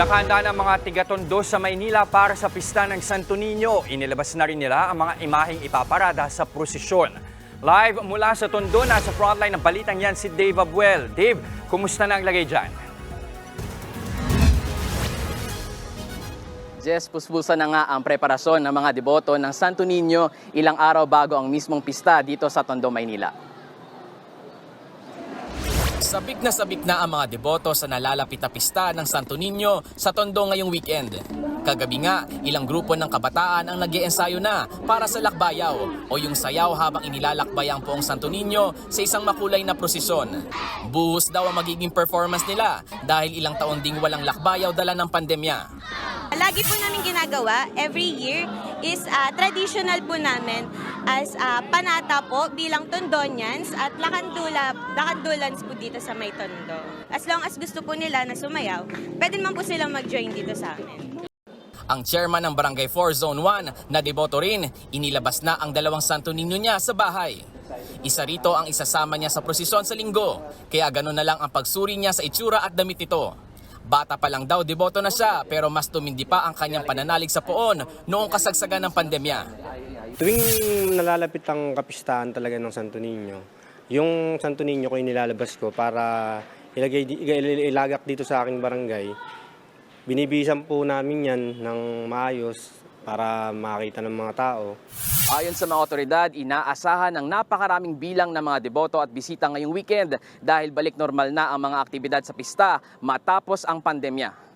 Nakahanda na ang mga tiga-tondo sa Maynila para sa pista ng Santo Niño. Inilabas na rin nila ang mga imaheng ipaparada sa prosesyon. Live mula sa Tondo, nasa frontline ng balitang yan si Dave Abuel. Dave, kumusta na ang lagay dyan? Jess, puspusa na nga ang preparasyon ng mga deboto ng Santo Niño ilang araw bago ang mismong pista dito sa Tondo, Maynila. Sabik na sabik na ang mga deboto sa nalalapit na pista ng Santo Niño sa Tondo ngayong weekend. Kagabi nga, ilang grupo ng kabataan ang nag ensayo na para sa lakbayaw o yung sayaw habang inilalakbay ang poong Santo Niño sa isang makulay na prosesyon. Buhos daw ang magiging performance nila dahil ilang taon ding walang lakbayaw dala ng pandemya. Lagi po namin ginagawa every year is ah, traditional po namin as ah, panata po bilang Tondonians at lakandula, lakandulans po dito sa may Tondo. As long as gusto po nila na sumayaw, pwede naman po silang mag-join dito sa amin. Ang chairman ng Barangay 4 Zone 1 na deboto rin, inilabas na ang dalawang santo ninyo niya sa bahay. Isa rito ang isasama niya sa prosesyon sa linggo, kaya gano'n na lang ang pagsuri niya sa itsura at damit nito. Bata pa lang daw deboto na siya pero mas tumindi pa ang kanyang pananalig sa poon noong kasagsagan ng pandemya. Tuwing nalalapit ang kapistahan talaga ng Santo Niño, yung Santo Niño ko inilalabas ko para ilagay, ilagak dito sa aking barangay. Binibisan po namin yan ng maayos para makita ng mga tao. Ayon sa mga otoridad, inaasahan ng napakaraming bilang ng mga deboto at bisita ngayong weekend dahil balik normal na ang mga aktibidad sa pista matapos ang pandemya.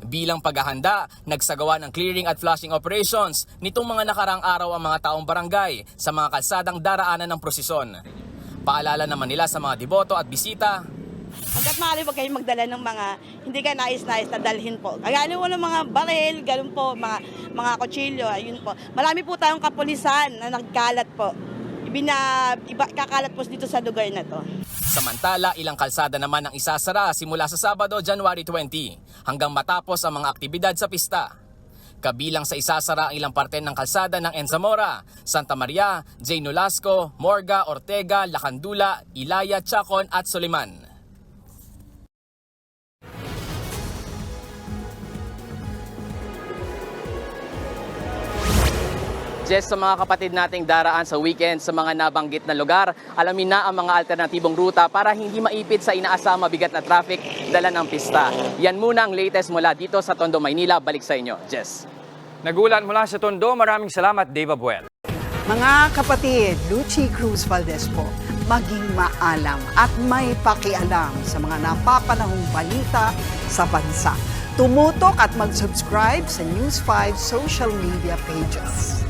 Bilang paghahanda, nagsagawa ng clearing at flushing operations nitong mga nakarang araw ang mga taong barangay sa mga kalsadang daraanan ng prosesyon. Paalala naman nila sa mga deboto at bisita, Hanggat maaari huwag kayong magdala ng mga hindi ka nais-nais na dalhin po. Kagano mo ng mga baril, ganun po, mga, mga kutsilyo, ayun po. Marami po tayong kapulisan na nagkalat po. Ibina, iba, kakalat po dito sa lugar na to. Samantala, ilang kalsada naman ang isasara simula sa Sabado, January 20 hanggang matapos ang mga aktibidad sa pista. Kabilang sa isasara ang ilang parte ng kalsada ng Enzamora, Santa Maria, J. Nolasco, Morga, Ortega, Lacandula, Ilaya, Chacon at Soliman. Just sa mga kapatid nating daraan sa weekend sa mga nabanggit na lugar, alamin na ang mga alternatibong ruta para hindi maipit sa inaasama bigat na traffic dala ng pista. Yan muna ang latest mula dito sa Tondo, Maynila. Balik sa inyo, Jess. Nagulat mula sa Tondo, maraming salamat Dave Abuel. Mga kapatid, Lucy Cruz Valdez po, maging maalam at may pakialam sa mga napapanahong balita sa bansa. Tumutok at mag-subscribe sa News 5 social media pages.